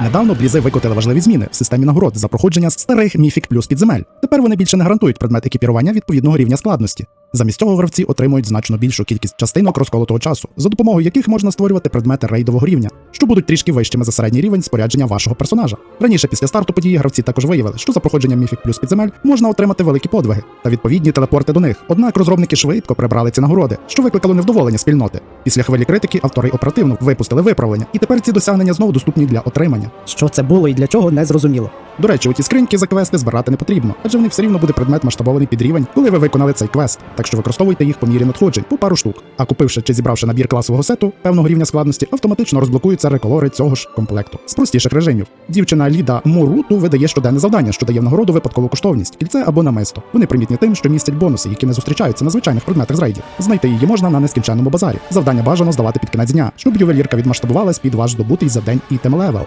Недавно блізи викотили важливі зміни в системі нагород за проходження старих міфік плюс підземель. Тепер вони більше не гарантують предмет екіпірування відповідного рівня складності. Замість цього гравці отримують значно більшу кількість частинок розколотого часу, за допомогою яких можна створювати предмети рейдового рівня, що будуть трішки вищими за середній рівень спорядження вашого персонажа. Раніше, після старту події, гравці також виявили, що за проходженням міфік плюс підземель можна отримати великі подвиги та відповідні телепорти до них. Однак розробники швидко прибрали ці нагороди, що викликало невдоволення спільноти. Після хвилі критики автори оперативно випустили виправлення, і тепер ці досягнення знову доступні для отримання. Що це було і для чого не зрозуміло. До речі, у ті скриньки за квести збирати не потрібно, адже в них все рівно буде предмет масштабований під рівень, коли ви виконали цей квест. Так що використовуйте їх по мірі надходжень по пару штук. А купивши чи зібравши набір класового сету певного рівня складності, автоматично розблокуються реколори цього ж комплекту з простіших режимів. Дівчина Ліда Муруту видає щоденне завдання, що дає в нагороду випадкову коштовність, кільце або намисто. Вони примітні тим, що містять бонуси, які не зустрічаються на звичайних предметах з рейдів. Знайти її можна на нескінченному базарі. Завдання бажано здавати під кінець дня, щоб ювелірка відмасштабувалась під ваш здобутий за день ітем левел.